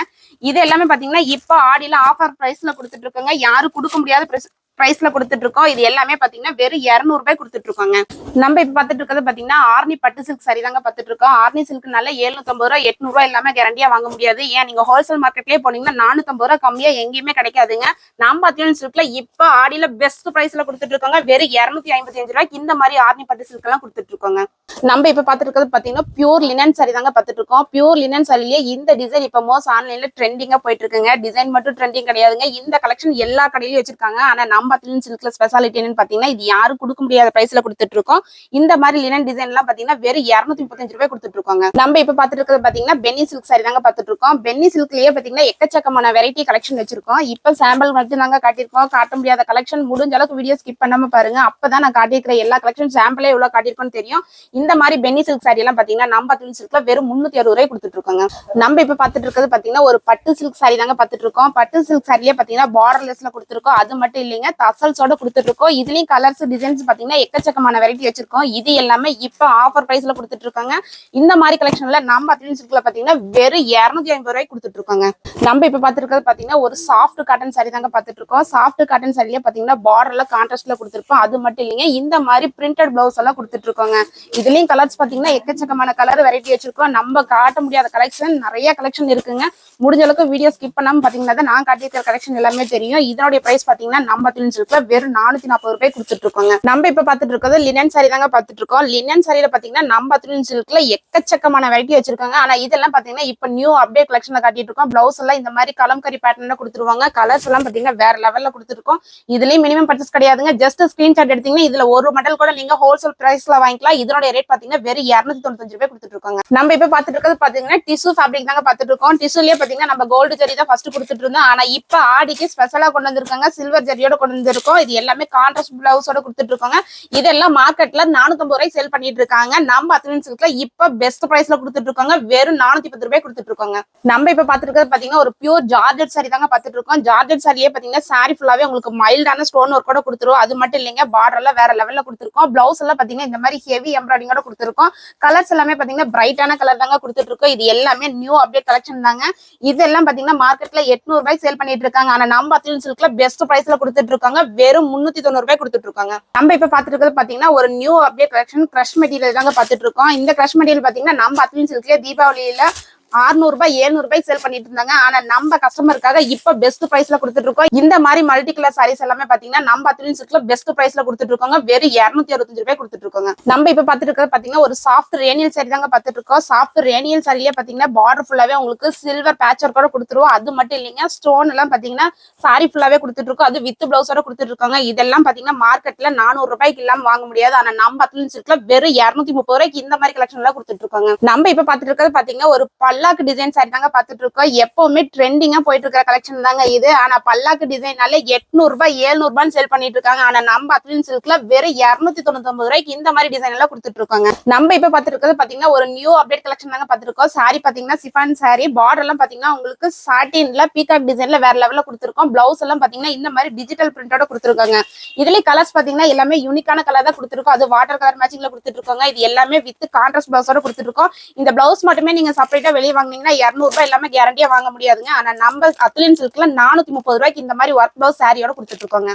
இது எல்லாமே பாத்தீங்கன்னா இப்போ ஆடியில ஆஃபர் பிரைஸ்ல கொடுத்துட்டு இருக்காங்க யாரும் கொடுக்க முடியாத பிரைஸ்ல கொடுத்துட்டு இருக்கோம் இது எல்லாமே பாத்தீங்கன்னா வெறும் இரநூறு ரூபாய் கொடுத்துட்டு இருக்காங்க நம்ம இப்ப பாத்துட்டு இருக்கிறது பாத்தீங்கன்னா ஆர்னி பட்டு சில்க் சரி தாங்க பாத்துட்டு இருக்கோம் ஆர்னி சில்க்னால எழுநூத்தம்பது ரூபா எட்நூறு ரூபாய் இல்லாம கேரண்டியா வாங்க முடியாது. ஏன்? நீங்க ஹோல்சேல் மார்க்கெட்லயே போனீங்கன்னா நானூத்தம்பது ரூபா கம்மியா எங்கேயுமே கிடைக்காதுங்க. நம்ம அத்தியன் சில்க்ல இப்ப ஆடியில பெஸ்ட் பிரைஸ்ல கொடுத்துட்டு இருக்காங்க வெறும் இருநூத்தி ஐம்பத்தி அஞ்சு ரூபாய்க்கு இந்த மாதிரி ஆர்னி பட்டு சில்க் எல்லாம் கொடுத்துட்டு இருக்காங்க நம்ம இப்ப பாத்துட்டு இருக்கிறது பாத்தீங்கன்னா பியூர் லினன் சாரி தாங்க பாத்துட்டு இருக்கோம் பியூர் லினன் சாரிலேயே இந்த டிசைன் இப்ப மோஸ்ட் ஆன்லைன்ல ட்ரெண்டிங்கா போயிட்டு இருக்குங்க டிசைன் மட்டும் ட்ரெண்டிங் கிடையாதுங்க. இந்த கலெக்ஷன் எல்லா கடையிலயும் வச்சிருக்காங்க. ஆனா நம்ம அத்லின் சில்க்ல ஸ்பெஷாலிட்டி என்னன்னு பாத்தீங்கன்னா இது யாரும் கொடுக்க முடியாத பிரைஸ்ல கொடுத்துட்டு இருக்கோம் இந்த மாதிரி லினன் டிசைன் எல்லாம் பாத்தீங்கன்னா வெறும் இருநூத்தி முப்பத்தஞ்சு ரூபாய் கொடுத்துட்டு இருக்காங்க நம்ம இப்ப பாத்துட்டு இருக்கிறது பாத்தீங்கன்னா பென்னி சில்க் சாரி தாங்க பாத்துட்டு இருக்கோம் பென்னி சில்க்லயே பாத்தீங்கன்னா எக்கச்சக்கமான வெரைட்டி கலெக்ஷன் வச்சிருக்கோம். இப்ப சாம்பிள் மட்டும் தாங்க காட்டியிருக்கோம். காட்ட முடியாத கலெக்ஷன் முடிஞ்ச அளவுக்கு வீடியோ ஸ்கிப் பண்ணாம பாருங்க. அப்பதான் நான் காட்டியிருக்கிற எல்லா கலெக்ஷன் சாம்பிளே எவ்வளவு காட்டியிருக்கோம்னு தெரியும். இந்த மாதிரி பென்னி சில்க் சாரி எல்லாம் பாத்தீங்கன்னா நம்ம துணி சில்க்ல வெறும் முன்னூத்தி அறுபது ரூபாய் கொடுத்துட்டு இருக்காங்க நம்ம இப்ப பாத்துட்டு இருக்கிறது பாத்தீங்கன்னா ஒரு பட்டு சில்க் சாரி தாங்க பாத்துட்டு இருக்கோம் பட்டு சில்க் சாரியே பாத்தீங்கன்னா பார்டர்லெஸ்ல கொடுத்துருக்கோம். அது மட்டும் இல்லைங்க தசல்ஸோட கொடுத்துட்டு இருக்கோம் இதுலயும் கலர்ஸ் டிசைன்ஸ் பாத்தீங்கன்னா எக்கச்சக்கமான வெரைட்டி வச்சிருக்கோம். இது எல்லாமே இப்ப ஆஃபர் பிரைஸ்ல கொடுத்துட்டு இருக்காங்க இந்த மாதிரி கலெக்ஷன்ல நம்ம துணி சில்க்ல பாத்தீங்கன்னா வெறும் இருநூத்தி ஐம்பது ரூபாய் கொடுத்துட்டு இருக்காங்க நம்ம இப்ப பாத்துருக்கிறது பாத்தீங்கன்னா ஒரு சாஃப்ட் காட்டன் சாரி தாங்க பாத்துட்டு இருக்கோம் சாஃப்ட் காட்டன் சாரிலே பாத்தீங்கன்னா பார்டர்ல கான்ட்ராஸ்ட்ல கொடுத்துருக்கோம் அது மட்டும் இல்லைங்க இந்த மாதிரி பிரிண்டட் பிளவுஸ் எல்லாம் கொடுத்துட்டு இருக்கோங்க இதுலயும் கலர்ஸ் பாத்தீங்கன்னா எக்கச்சக்கமான கலர் வெரைட்டி வச்சிருக்கோம். நம்ம காட்ட முடியாத கலெக்ஷன் நிறைய கலெக்ஷன் இருக்குங்க. முடிஞ்ச அளவுக்கு வீடியோ ஸ்கிப் பண்ணாம பாத்தீங்கன்னா தான் நான் காட்டியிருக்கிற கலெக்ஷன் எல்லாமே தெரியும். இதனுடைய பிரைஸ் பாத்தீங்கன்னா நம்ம அத்லின் சில்க்ல வெறும் நானூத்தி நாற்பது ரூபாய் கொடுத்துட்டு இருக்கோங்க நம்ம இப்ப பாத்துட்டு இருக்கிறது லினன் சாரி தாங்க பாத்துட்டு இருக்கோம். லினன் சாரியில பாத்தீங்கன்னா நம்ம அத்லின் சில்க்ல எக்கச்சக்கமான வெரைட்டி வச்சிருக்காங்க. ஆனா இதெல்லாம் பாத்தீங்கன்னா இப்ப நியூ அப்டேட் கலெக்ஷன்ல காட்டிட்டு இருக்கோம். பிளவுஸ் எல்லாம் இந்த மாதிரி கலம்கரி பேட்டர்ல கொடுத்துருவாங்க. கலர்ஸ் எல்லாம் பாத்தீங்கன்னா வேற லெவல்ல கொடுத்துருக்கோம். இதுலயும் மினிமம் பர்ச்சேஸ் கிடையாதுங்க. ஜஸ்ட் ஸ்கிரீன்ஷாட் எடுத்தீங்கன்னா இதுல ஒரு மெடல் கூட நீங்க ஹோல்சேல் பிரைஸ்ல வாங்கிக்கலாம். இதனோட ரேட் பாத்தீங்கன்னா வெறும் இரநூத்தி தொண்ணூத்தஞ்சு ரூபாய் கொடுத்துட்டு இருக்காங்க. நம்ம இப்ப பாத்துட்டு இருக்கிறது பாத்தீங்கன்னா டிஷ்யூ ஃபேப்ரிக் தாங்க பாத்துட்டு இருக்கோம். டிஷ்யூலயே பாத்தீங்கன்னா நம்ம கோல்டு ஜரி தான் ஃபர்ஸ்ட் கொடுத்துட்டு இருந்தோம். ஆனா இப்ப ஆடிக்கு ஸ்பெஷலா கொண்டு வந்திருக்காங்க. சில்வர் ஜரியோட கொண்டு வந்திருக்கோம். இது எல்லாமே கான்ட்ராஸ்ட் பிளவுஸோட கொடுத்துட்டு இருக்காங்க. இதெல்லாம் மார்க்கெட்ல நானூத்தம்பது ரூபாய் சேல் பண்ணிட்டு இருக்காங்க. நம்ம அத்தனை இப்ப பெஸ்ட் பிரைஸ்ல கொடுத்துட்டு இருக்காங்க. வெறும் நானூத்தி பத்து ரூபாய் கொடுத்துட்டு இருக்காங்க. நம்ம இப்ப பாத்துட்டு இருக்கிறது பாத்தீங்கன்னா ஒரு பியூர் ஜார்ஜெட் சாரி தாங்க பாத்துட்டு இருக்கோம். ஜார்ஜெட் சாரியே பாத்தீங்கன்னா சாரி ஃபுல்லாவே உங்களுக்கு மைல்டான ஸ்டோன் ஒர்க்கோட கொடுத்துருவோம் அது மட்டும் இல்லைங்க பார்டர் எல்லாம் வேற லெவல்ல கொடுத்துருக்கோம். பிளவுஸ் எல்லாம் பாத்தீங்கன்னா இந்த மாதிரி ஹெவி எம்ப்ராய்டிங்கோட கொடுத்துருக்கோம். கலர்ஸ் எல்லாமே பாத்தீங்கன்னா பிரைட்டான கலர் தாங்க கொடுத்துட்டு இருக்கோம் இது எல்லாமே நியூ அப்டேட் கலெக்ஷன் தாங்க. இதெல்லாம் பாத்தீங்கன்னா மார்க்கெட்ல எட்நூறு ரூபாய் சேல் பண்ணிட்டு இருக்காங்க. ஆனா நம்ம அத்தியன் சில்க்ல பெஸ்ட் பிரைஸ்ல கொடுத்துட்டு இருக்காங்க வெறும் முன்னூத்தி தொண்ணூறு ரூபாய் கொடுத்துட்டு இருக்காங்க நம்ம இப்ப பாத்துட்டு இருக்கிறது பாத்தீங்கன்னா ஒரு new update collection crush material தாங்க பாத்துட்டு இருக்கோம் இந்த கிரஷ் மெட்டீரியல் பாத்தீங்கன்னா நம்ம அத்தியன் சில்க்ல தீபாவளியில 600 ரூபாய் 700 ரூபாய் சேல் பண்ணிட்டு இருந்தாங்க. ஆனா நம்ம கஸ்டமருக்காக இப்ப பெஸ்ட் பிரைஸ்ல கொடுத்துட்டு இருக்கோம். இந்த மாதிரி மல்டி கலர் சாரீஸ் எல்லாமே பாத்தீங்கன்னா நம்ம அத்லின் சில்க்ல பெஸ்ட் பிரைஸ்ல கொடுத்துட்டு இருக்கோங்க. வெறும் 265 அறுபத்தஞ்சு ரூபாய் கொடுத்துட்டு இருக்கோங்க. நம்ம இப்ப பாத்துட்டு இருக்கிறது பாத்தீங்கன்னா ஒரு சாஃப்ட் ரேனியல் சாரி தாங்க பாத்துட்டு இருக்கோம். சாஃப்ட் ரேனியல் சாரிலே பாத்தீங்கன்னா பார்டர் ஃபுல்லாவே உங்களுக்கு சில்வர் பேச்சர் கூட கொடுத்துருவோம். அது மட்டும் இல்லைங்க ஸ்டோன் எல்லாம் பாத்தீங்கன்னா சாரி ஃபுல்லாவே கொடுத்துட்டு இருக்கோம். அது வித் பிளவுஸோட கொடுத்துட்டு இருக்காங்க. இதெல்லாம் பாத்தீங்கன்னா மார்க்கெட்ல நானூறு ரூபாய்க்கு இல்லாம வாங்க முடியாது. ஆனா நம்ம அத்லின் சில்க்ல வெறும் 230 முப்பது ரூபாய்க்கு இந்த மாதிரி கலெக்ஷன் எல்லாம் கொடுத்துட்டு இருக்காங்க. நம்ம இப்ப பாத்துட்டு இருக்கிறது பாத்தீங்கன்னா ஒரு பல்லாக்கு டிசைன் சாரி தாங்க பார்த்துட்டு இருக்கோம் எப்பவுமே ட்ரெண்டிங்கா போயிட்டு இருக்கிற கலெக்ஷன் தாங்க இது. ஆனா பல்லாக்கு டிசைனால எட்நூறு ரூபாய் எழுநூறு ரூபாய் சேல் பண்ணிட்டு இருக்காங்க ஆனா நம்ம அத்லின் சில்க்ல வெறும் இரநூத்தி தொண்ணூத்தி ஒன்பது ரூபாய்க்கு இந்த மாதிரி டிசைன் எல்லாம் கொடுத்துட்டு இருக்காங்க நம்ம இப்ப பாத்துட்டு இருக்கிறது பாத்தீங்கன்னா ஒரு நியூ அப்டேட் கலெக்ஷன் தாங்க பார்த்துருக்கோம் சாரி பாத்தீங்கன்னா சிஃபான் சாரி பார்டர் எல்லாம் பாத்தீங்கன்னா உங்களுக்கு சாட்டின்ல பீகாக் டிசைன்ல வேற லெவல்ல கொடுத்துருக்கோம். பிளவுஸ் எல்லாம் பாத்தீங்கன்னா இந்த மாதிரி டிஜிட்டல் பிரிண்டோட கொடுத்துருக்காங்க. இதுலயே கலர்ஸ் பாத்தீங்கன்னா எல்லாமே யூனிக்கான கலர் தான் கொடுத்துருக்கோம். அது வாட்டர் கலர் மேட்சிங்ல கொடுத்துட்டு இருக்காங்க இது எல்லாமே வித் கான்ட்ராஸ்ட் பிளவுஸோட கொடுத்துருக்கோம் இந்த பிளவுஸ் மட்டுமே நீங்க செப்பரேட்டா வெளியே வெளியே வாங்கினீங்கன்னா இரநூறுபா எல்லாமே கேரண்டியா வாங்க முடியாதுங்க. ஆனா நம்ம அத்லின் சில்க்ல நானூத்தி முப்பது ரூபாய்க்கு இந்த மாதிரி ஒர்க் பிளவுஸ் சாரியோட கொடுத்துட்டு இருக்கோங்க.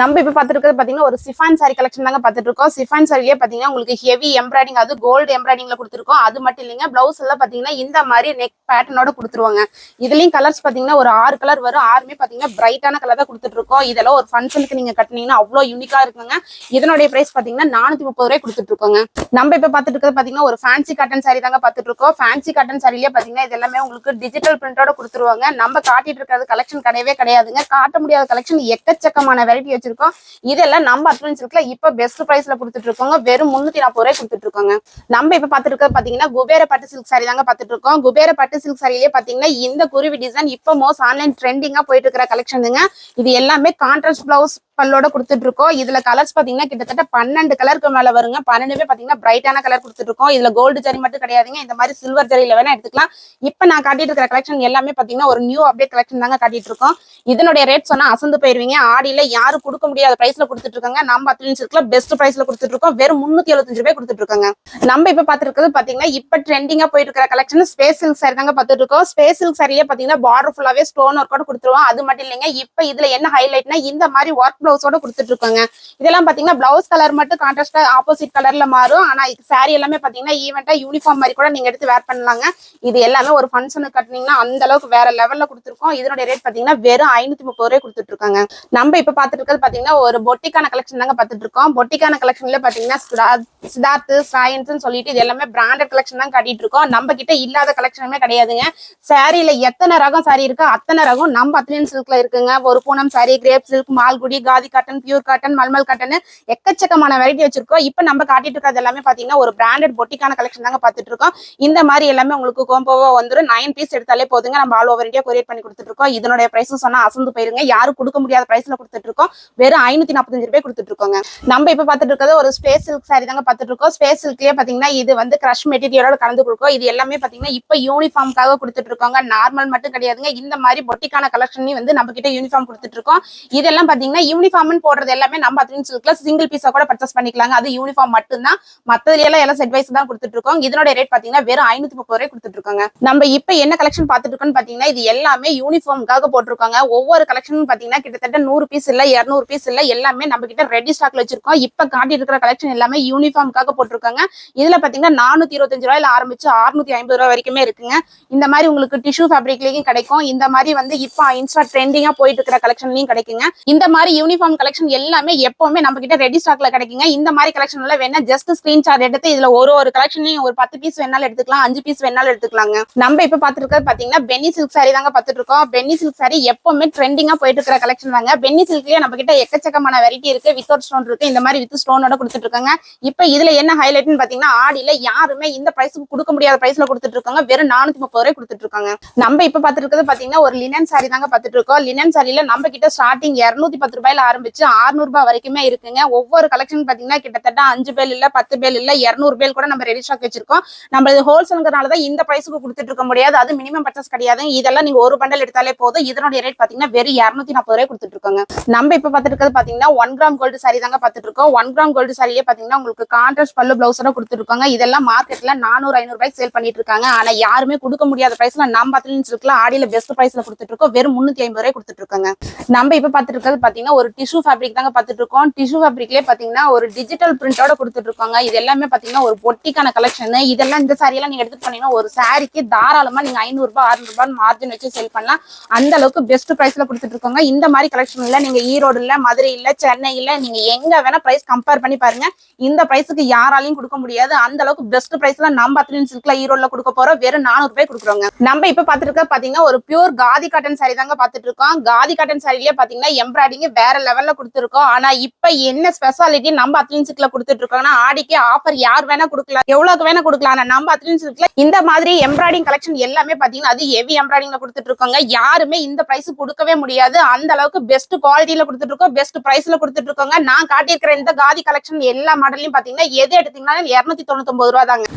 நம்ம இப்போ பாத்துட்டு இருக்கிறது பாத்தீங்கன்னா ஒரு சிஃபான் சாரி கலெக்ஷன் தாங்க பார்த்துட்டு இருக்கோம் சிஃபான் சாரியே பாத்தீங்கன்னா உங்களுக்கு ஹெவி எம்ப்ராய்டிங் அது கோல்டு எம்ப்ராய்டிங்ல கொடுத்துருக்கோம். அது மட்டும் இல்லைங்க பிளவுஸ் எல்லாம் பாத்தீங்கன்னா இந்த மாதிரி நெக் பேட்டர்னோட கொடுத்துருவாங்க. இதுலயும் கலர்ஸ் பாத்தீங்கன்னா ஒரு ஆறு கலர் வரும். ஆறுமே பார்த்தீங்கன்னா பிரைட்டான கலர் தான் கொடுத்துட்டு இருக்கோம் இதெல்லாம் ஒரு ஃபங்க்ஷனுக்கு நீங்க கட்டினீங்கன்னா அவ்வளோ யூனிக்கா இருக்குங்க. இதனுடைய பிரைஸ் பாத்தீங்கன்னா நானூத்தி முப்பது ரூபாய் கொடுத்துட்டு இருக்கோங்க நம்ம இப்போ பாத்துட்டு இருக்கிறது பாத்தீங்கன்னா ஒரு ஃபேன்சி காட்டன் சாரி தாங்க பாத்துட்டு இருக்கோம் ஃபேன்சி காட்டன் சாரிலேயே பாத்தீங்கன்னா இது எல்லாமே உங்களுக்கு டிஜிட்டல் பிரிண்டோட கொடுத்துருவாங்க. நம்ம காட்டிட்டு இருக்கிறது கலெக்ஷன் கிடையவே கிடையாதுங்க. காட்ட முடியாத கலெக்ஷன் எக்கச்சக்கமான வெரைட்டி வச்சிருக்கோம். இதெல்லாம் நம்ம அட்வன்ஸ் இருக்குல்ல இப்ப பெஸ்ட் ப்ரைஸ்ல கொடுத்துட்டு இருக்கோங்க. வெறும் முன்னூத்தி நாற்பது ரூபாய் கொடுத்துட்டு இருக்கோங்க. நம்ம இப்ப பாத்துருக்க பாத்தீங்கன்னா குபேர பட்டு சில்க் சாரி தாங்க பாத்துட்டு இருக்கோம். குபேர பட்டு சில்க் சாரிலேயே பாத்தீங்கன்னா இந்த குருவி டிசைன் இப்ப மோஸ்ட் ஆன்லைன் ட்ரெண்டிங்கா போயிட்டு இருக்கிற கலெக்ஷனுங்க இது எல்லாமே கான்ட்ராஸ்ட் பிளவுஸ் பல்லோட கொடுத்துட்டு இருக்கோம். இதுல கலர்ஸ் பாத்தீங்கன்னா கிட்டத்தட்ட பன்னெண்டு கலருக்கு மேல வருங்க. பன்னெண்டுமே பாத்தீங்கன்னா பிரைட்டான கலர் கொடுத்துட்டு இருக்கோம். இதுல கோல்டு ஜரி மட்டும் கிடையாதுங்க. இந்த மாதிரி சில்வர் ஜரியில வேணா எடுத்துக்கலாம். இப்ப நான் காட்டிட்டு இருக்கிற கலெக்ஷன் எல்லாமே பாத்தீங்கன்னா ஒரு நியூ அப்டேட் கலெக்ஷன் தாங்க காட்டிட்டு இருக்கோம். இதனுடைய ரேட் சொன்னா அசந்து போயிருவீங்க. ஆடியில யாரும் கொடுக்க முடியாத பிரைஸ்ல கொடுத்துட்டு இருக்காங்க. நம்ம அத்லீன்ஸ் இருக்கல பெஸ்ட் பிரைஸ்ல கொடுத்துட்டு இருக்கோம். வெறும் முன்னூத்தி எழுபத்தஞ்சு ரூபாய் கொடுத்துட்டு இருக்காங்க. நம்ம இப்ப பாத்துருக்கிறது பாத்தீங்கன்னா இப்ப ட்ரெண்டிங்கா போயிட்டு இருக்கிற கலெக்ஷன் ஸ்பேஸ் சில்க் சாரி தாங்க பாத்துட்டு இருக்கோம். ஸ்பேஸ் சில்க் சாரியே பாத்தீங்கன்னா பார்டர் ஃபுல்லாவே ஸ்டோன் ஒர்க்கோட கொடுத்துருவோம். அது மட்டும் இல்லைங்க இப்ப இதுல என்ன ஹைலைட்னா இந்த மாதிரி ஒர்க் பிளவுஸோட கொடுத்துட்டு இருக்காங்க. இதெல்லாம் பாத்தீங்கன்னா பிளவுஸ் கலர் மட்டும் கான்ட்ராஸ்டா ஆப்போசிட் கலர்ல மாறும். ஆனா சாரி எல்லாமே பாத்தீங்கன்னா ஈவெண்டா யூனிஃபார்ம் மாதிரி கூட நீங்க எடுத்து வேர் பண்ணலாங்க. இது எல்லாமே ஒரு ஃபங்க்ஷனுக்கு கட்டினீங்கன்னா அந்த அளவுக்கு வேற லெவல்ல கொடுத்துருக்கோம். இதனுடைய ரேட் பாத்தீங்கன்னா வெறும் ஐநூத்தி முப்பது ரூபாய் கொடுத்துட்டு இருக்காங்க. நம்ம இப்ப பாத்துட்டு இருக்கிறது பாத்தீங்கன்னா ஒரு பொட்டிக்கான கலெக்ஷன் தாங்க பார்த்துட்டு இருக்கோம் பொட்டிக்கான கலெக்ஷன்ல பாத்தீங்கன்னா சிதார்த்து சித்தார்த் சொல்லிட்டு இது எல்லாமே பிராண்டட் கலெக்ஷன் தான் காட்டிட்டு இருக்கோம் நம்ம கிட்ட இல்லாத கலெக்ஷனுமே கிடையாதுங்க. சாரியில எத்தனை ரகம் சாரி இருக்கோ அத்தனை ரகம் நம்ம அத்லியன் சில்க்ல இருக்குங்க. ஒரு Poonam sari crepe silk Malgudi khadi cotton pure cotton mulmul cotton எக்கச்சக்கமான வெரைட்டி வச்சிருக்கோம். இப்ப நம்ம காட்டிட்டு இருக்கிறது எல்லாமே பாத்தீங்கன்னா ஒரு பிராண்டட் பொட்டிக்கான கலெக்ஷன் தாங்க பார்த்துட்டு இருக்கோம் இந்த மாதிரி எல்லாமே உங்களுக்கு கோம்போவா வந்துடும் நைன் பீஸ் எடுத்தாலே போதுங்க. நம்ம ஆல் ஓவர் இந்தியா கொரியர் பண்ணி கொடுத்துட்டு இருக்கோம் இதனுடைய பிரைஸும் சொன்னா அசந்து போயிருங்க. யாரும் கொடுக்க முடியாத பிரைஸ்ல கொடுத்துட்டு இருக்கோம் வெறும் ஐநூத்தி நாற்பத்தஞ்சு ரூபாய் கொடுத்துட்டு இருக்கோங்க நம்ம இப்ப பாத்துட்டு இருக்கிறது ஒரு ஸ்பேஸ் சில்க் சாரி தாங்க பாத்துட்டு இருக்கோம் ஸ்பேஸ் சில்க்லயே பாத்தீங்கன்னா இது வந்து கிரஷ் மெட்டீரியலோட கலந்து கொடுக்கும். இது எல்லாமே பாத்தீங்கன்னா இப்ப யூனிஃபார்முக்காக கொடுத்துட்டு இருக்காங்க நார்மல் மட்டும் கிடையாதுங்க. இந்த மாதிரி பொட்டிக்கான கலெக்ஷனையும் வந்து நம்ம கிட்ட யூனிஃபார்ம் கொடுத்துட்டு இருக்கோம் இதெல்லாம் பாத்தீங்கன்னா யூனிஃபார்ம்னு போடுறது எல்லாமே நம்ம அத்லின் சில்க்ல சிங்கிள் பீஸா கூட பர்ச்சேஸ் பண்ணிக்கலாங்க. அது யூனிஃபார்ம் மட்டும்தான். மத்ததுல எல்லாம் எல்லாம் செட் வைஸ் தான் கொடுத்துட்டு இருக்கோம் இதனோட ரேட் பாத்தீங்கன்னா வெறும் ஐநூத்தி முப்பது ரூபாய் கொடுத்துட்டு இருக்காங்க நம்ம இப்ப என்ன கலெக்ஷன் பாத்துட்டு இருக்கோம்னு பாத்தீங்கன்னா இது எல்லாமே யூனிஃபார்ம்காக போட்டிருக்காங்க. ஒவ்வொரு கலெக்ஷனும் பாத்தீங்கன்னா கிட்டத்தட்ட நூறு பீஸ் இல்ல இருநூறு இரநூறு பீஸ் இல்லை எல்லாமே நம்ம கிட்ட ரெடி ஸ்டாக்ல வச்சிருக்கோம். இப்ப காட்டி இருக்கிற கலெக்ஷன் எல்லாமே யூனிஃபார்முக்காக போட்டிருக்காங்க. இதுல பாத்தீங்கன்னா நானூத்தி இருபத்தஞ்சு ரூபாயில ஆரம்பிச்சு அறுநூத்தி ஐம்பது ரூபாய் வரைக்குமே இருக்குங்க. இந்த மாதிரி உங்களுக்கு டிஷ்யூ ஃபேப்ரிக்லயும் கிடைக்கும். இந்த மாதிரி வந்து இப்போ இன்ஸ்டா ட்ரெண்டிங்கா போயிட்டு இருக்கிற கலெக்ஷன்லயும் கிடைக்குங்க. இந்த மாதிரி யூனிஃபார்ம் கலெக்ஷன் எல்லாமே எப்பவுமே நம்ம கிட்ட ரெடி ஸ்டாக்ல கிடைக்குங்க. இந்த மாதிரி கலெக்ஷன் எல்லாம் வேணா ஜஸ்ட் ஸ்கிரீன்ஷாட் எடுத்து இதுல ஒரு ஒரு கலெக்ஷன்லையும் ஒரு பத்து பீஸ் வேணாலும் எடுத்துக்கலாம். அஞ்சு பீஸ் வேணாலும் எடுத்துக்கலாங்க. நம்ம இப்ப பாத்துட்டு இருக்கிறது பாத்தீங்கன்னா பென்னி சில்க் சாரி தாங்க பாத்துட்டு இருக்கோம். பென்னி சில்க் சாரி எப்பவுமே ட்ரெண்டிங்கா போயிட்டு இருக்கிற கலெக்ஷன் தாங்க. பென்னி சில்க்லயே நம்ம கிட்ட எக்கச்சக்கமான வெரைட்டி இருக்கு. வித்தவுட் ஸ்டோன் இருக்கு. இந்த மாதிரி வித் ஸ்டோனோட கொடுத்துட்டு இருக்காங்க இப்ப இதுல என்ன ஹைலைட்னு பாத்தீங்கன்னா ஆடியில யாருமே இந்த பிரைஸ்க்கு கொடுக்க முடியாத பிரைஸ்ல கொடுத்துட்டு இருக்காங்க வெறும் நானூத்தி முப்பது ரூபாய் கொடுத்துட்டு இருக்காங்க நம்ம இப்ப பாத்துட்டு இருக்கிறது பாத்தீங்கன்னா ஒரு லினன் சாரி தாங்க பாத்துட்டு இருக்கோம் லினன் சாரியில நம்ம கிட்ட ஸ்டார்டிங் இருநூத்தி பத்து ரூபாயில ஆரம்பிச்சு 600 ரூபாய் வரைக்குமே இருக்குங்க. ஒவ்வொரு கலெக்ஷன் பாத்தீங்கன்னா கிட்டத்தட்ட அஞ்சு பேல் இல்ல பத்து பேல் இல்ல இருநூறு பேல் கூட நம்ம ரெடி ஸ்டாக் வச்சிருக்கோம். நம்ம இது ஹோல்சேல்ங்கிறனால தான் இந்த பிரைஸ்க்கு கொடுத்துட்டு இருக்க முடியாது. அது மினிமம் பர்ச்சஸ் கிடையாது. இதெல்லாம் நீங்க ஒரு பண்டல் எடுத்தாலே போதும். இதனுடைய ரேட் பாத்தீங்கன்னா வெறும் இருநூத்தி நாற்பது ரூபாய் கொடுத்துட்டு இருக்காங்க நம்ம இப்ப பாத்துட்டு இருக்கிறது பாத்தீங்கன்னா ஒன் கிராம் கோல்டு சாரி தாங்க பாத்துட்டு இருக்கோம் ஒன் கிராம் கோல்டு சாரியே பாத்தீங்கன்னா உங்களுக்கு கான்ட்ராஸ்ட் பல்லு பிளவுஸோட கொடுத்துருக்காங்க இதெல்லாம் மார்க்கெட்ல நானூறு ஐநூறு ரூபாய்க்கு சேல் பண்ணிட்டு இருக்காங்க ஆனா யாருமே கொடுக்க முடியாத பிரைஸ்ல நம்ம அத்லீன்ஸ் ஆடியில பெஸ்ட் பிரைஸ்ல கொடுத்துட்டு இருக்கோம் வெறும் முன்னூத்தி ஐம்பது ரூபாய் கொடுத்துட்டு இருக்காங்க நம்ம இப்ப பாத்துட்டு இருக்கிறது பாத்தீங்கன்னா ஒரு டிஷ்யூ ஃபேப்ரிக் தாங்க பாத்துட்டு இருக்கோம் டிஷ்யூ ஃபேப்ரிக்லயே பாத்தீங்கன்னா ஒரு டிஜிட்டல் பிரிண்டோட கொடுத்துட்டு இருக்காங்க இது எல்லாமே பாத்தீங்கன்னா ஒரு பொட்டிக்கான கலெக்ஷன் இதெல்லாம் இந்த சாரி எல்லாம் நீங்க எடுத்துட்டு பண்ணீங்கன்னா ஒரு சாரிக்கு தாராளமா நீங்க ஐநூறு ரூபாய் அறுநூறு ரூபாய் மார்ஜின் வச்சு சேல் பண்ணலாம். அந்த அளவுக்கு பெஸ்ட் பிரைஸ்ல கொடுத்துட்டு இருக்காங்க இந்த மாதிரி கலெக்ஷன்ல நீங்க ஈரோடுல மதுரையில சென்னையில நீங்க எங்க வேணா பிரைஸ் கம்பேர் பண்ணி பாருங்க. இந்த பிரைஸுக்கு யாராலையும் கொடுக்க முடியாது. அந்த அளவுக்கு பெஸ்ட் பிரைஸ்ல நம்ம அத்லின் சில்க்ல ஈரோட்ல கொடுக்க போறோம். வெறும் நானூறு ரூபாய் கொடுக்குறோங்க. நம்ம இப்ப பாத்துட்டு இருக்க பாத்தீங்கன்னா ஒரு பியூர் காதி காட்டன் சாரி தாங்க பாத்துட்டு இருக்கோம். காதி காட்டன் சாரிலேயே பாத்தீங்கன்னா எம்ப்ராய்டிங் வேற லெவல்ல கொடுத்துருக்கோம். ஆனா இப்ப என்ன ஸ்பெஷாலிட்டி நம்ம அத்லின் சில்க்ல கொடுத்துட்டு இருக்கோம்னா ஆடிக்கு ஆஃபர் யார் வேணா கொடுக்கலாம். எவ்வளவுக்கு வேணா கொடுக்கலாம். ஆனா நம்ம அத்லின் சில்க்ல இந்த மாதிரி எம்ப்ராய்டிங் கலெக்ஷன் எல்லாமே பாத்தீங்கன்னா அது ஹெவி எம்ப்ராய்டிங்ல கொடுத்துட்டு இருக்காங்க. யாருமே இந்த பிரைஸ் கொடுக்கவே முடியாது. அந்த அளவுக்கு பெஸ்ட் குவாலிட்டியில கொடுத்துட்டு இருக்கோம் பெஸ்ட் பிரைஸ்ல கொடுத்துட்டு இருக்காங்க நான் காட்டியிருக்கிற இந்த காதி கலெக்ஷன் எல்லா மாடலையும் பாத்தீங்கன்னா எது எடுத்தீங்கன்னா இருநூத்தி தொண்ணூத்தி ஒன்பது ரூபா தாங்க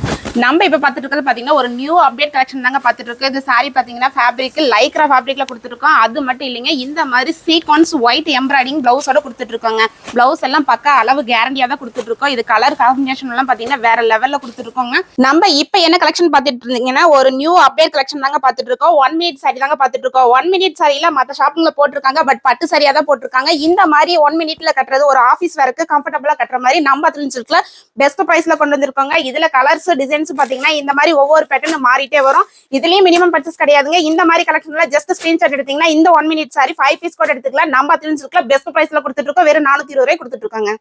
நம்ம இப்ப பாத்துட்டு இருக்கிறது பாத்தீங்கன்னா ஒரு நியூ அப்டேட் கலெக்ஷன் தாங்க பாத்துட்டு இருக்கு இது சாரி பாத்தீங்கன்னா ஃபேப்ரிக் லைக்ரா ஃபேப்ரிக்ல கொடுத்துருக்கோம் அது மட்டும் இல்லைங்க இந்த மாதிரி சீக்வன்ஸ் ஒயிட் எம்ப்ராய்டிங் பிளவுஸோட கொடுத்துட்டு இருக்காங்க பிளவுஸ் எல்லாம் பக்கா அளவு கேரண்டியா தான் கொடுத்துட்டு இருக்கோம் இது கலர் காம்பினேஷன் எல்லாம் பாத்தீங்கன்னா வேற லெவல்ல கொடுத்துருக்கோங்க நம்ம இப்ப என்ன கலெக்ஷன் பாத்துட்டு இருந்தீங்கன்னா ஒரு நியூ அப்டேட் கலெக்ஷன் தாங்க பாத்துட்டு இருக்கோம் ஒன் மினிட் சாரி தாங்க பாத்துட்டு இருக்கோம் ஒன் மினிட் சாரியில மத்த ஷாப்பிங்ல போட்டிருக்காங்க பட் பட்டு சரியா தான் போட்டிருக்காங்க. இந்த மாதிரி ஒன் மினிட்ல கட்டுறது ஒரு ஆஃபீஸ் வேருக்கு கம்ஃபர்டபுளா கட்டுற மாதிரி நம்ம அதுல பெஸ்ட் ப்ரைஸ்ல கொண்டு வந்திருக்கோங்க. இதுல கலர்ஸ் டிசைன்ஸ் பாத்தீங்கன்னா இந்த மாதிரி ஒவ்வொரு பேட்டர்ன் மாறிட்டே வரும். இதுலயும் மினிமம் பர்ச்சேஸ் கிடையாதுங்க. இந்த மாதிரி கலெக்ஷன்ல ஜஸ்ட் ஸ்கிரீன்ஷாட் எடுத்தீங்கன்னா இந்த one minute sari five piece கூட எடுத்துக்கலாம். நம்ம அதுல பெஸ்ட் ப்ரைஸ்ல கொடுத்துட்டு இருக்கோம். வெறும் நானூத்தி இருபது ரூபாய் கொடுத்துட்டு இருக்காங்க.